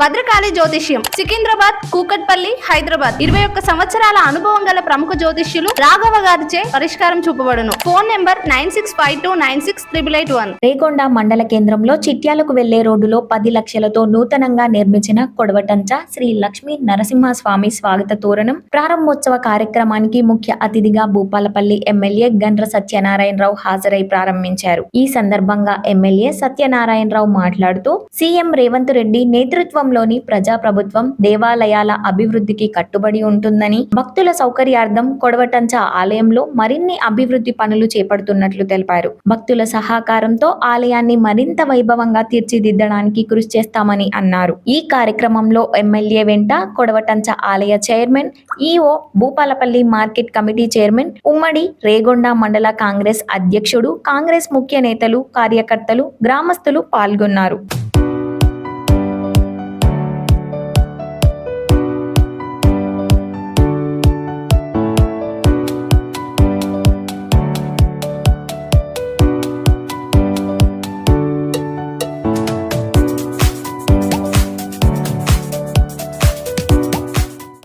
భద్రకాళి జ్యోతిష్యం సికింద్రాబాద్ కూకట్పల్లి హైదరాబాద్. ఇరవై ఒక్క సంవత్సరాల అనుభవం గల ప్రముఖ జ్యోతిష్యులు రాఘవ గారిచే పరిష్కారం చూపబడును. Phone number nine six five two nine six triple eight one. Regonda మండల కేంద్రంలో చిట్యాలకు వెళ్ళే రోడ్డులో పది లక్షలతో నూతనంగా నిర్మించిన కొడవటంచ శ్రీ లక్ష్మీ నరసింహస్వామి స్వాగత తోరణం ప్రారంభోత్సవ కార్యక్రమానికి ముఖ్య అతిథిగా భూపాలపల్లి ఎమ్మెల్యే గండ్ర సత్యనారాయణరావు హాజరై ప్రారంభించారు. ఈ సందర్భంగా ఎమ్మెల్యే సత్యనారాయణరావు మాట్లాడుతూ సీఎం రేవంత్ రెడ్డి నేతృత్వం రాష్ట్రంలోని ప్రజాప్రభుత్వం దేవాలయాల అభివృద్ధికి కట్టుబడి ఉంటుందని భక్తుల సౌకర్యార్థం కొడవటంచ ఆలయంలో మరిన్ని అభివృద్ధి పనులు చేపడుతున్నట్లు తెలిపారు. భక్తుల సహకారంతో ఆలయాన్ని మరింత వైభవంగా తీర్చిదిద్దడానికి కృషి చేస్తామని అన్నారు. ఈ కార్యక్రమంలో ఎమ్మెల్యే వెంట కొడవటంచ ఆలయ chairman EO Bhupalpalli market committee chairman ఉమ్మడి రేగొండ మండల కాంగ్రెస్ అధ్యక్షుడు కాంగ్రెస్ ముఖ్య నేతలు కార్యకర్తలు గ్రామస్తులు పాల్గొన్నారు.